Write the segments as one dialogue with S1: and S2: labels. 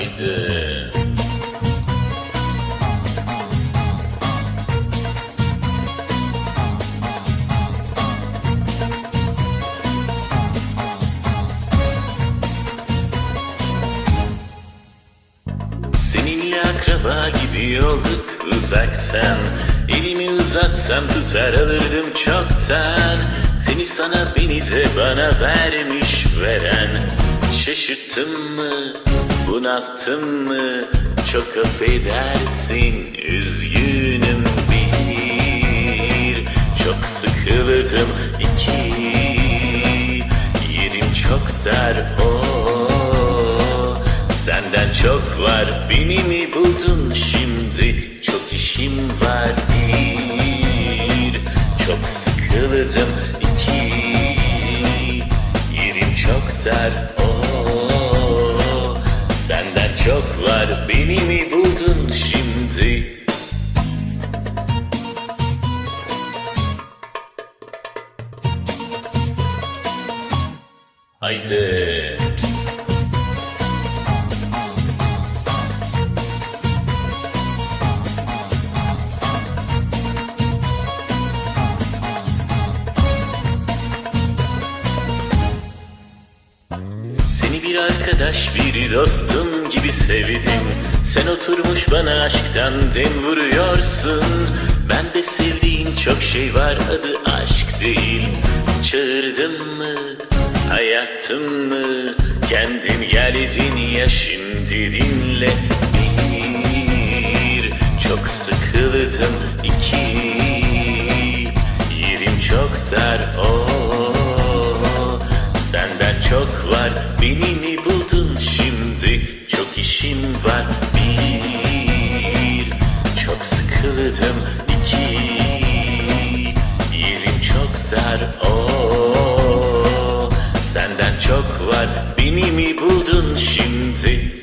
S1: Haydi. Seninle gibi olduk uzaktan. Elimi uzatsam tutar alırdım çoktan. Seni sana beni de bana vermiş veren Şaşırttın mı? Bunalttın mı? Çok affedersin üzgünüm bir. Çok sıkıldım iki. Yerim çok dar o. Senden çok var beni mi buldun şimdi? Çok işim var bir. Çok sıkıldım iki. Yerim çok dar çok var beni mi buldun şimdi Haydi. Arkadaş, bir dostum gibi sevdim. Sen oturmuş bana aşktan dem vuruyorsun. Ben de sevdiğin çok şey var adı aşk değil. Çağırdım mı, hayatım mı? Kendin geldin ya şimdi dinle. Bir, çok sıkıldım. iki yerim çok dar. Oh. Çok var. Beni mi buldun şimdi? Çok işim var. Bir Çok sıkıldım. İki Yerim çok dar. O Senden çok var. Beni mi buldun şimdi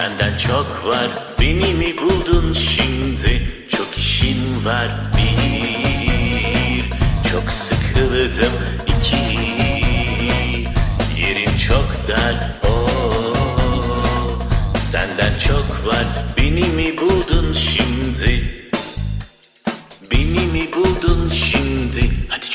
S1: senden çok var. Beni mi buldun şimdi? Çok işin var. Bir çok sıkıldım. İki Yerin çok dar. Oh, Senden çok var. Beni mi buldun şimdi? Beni mi buldun şimdi? Hadi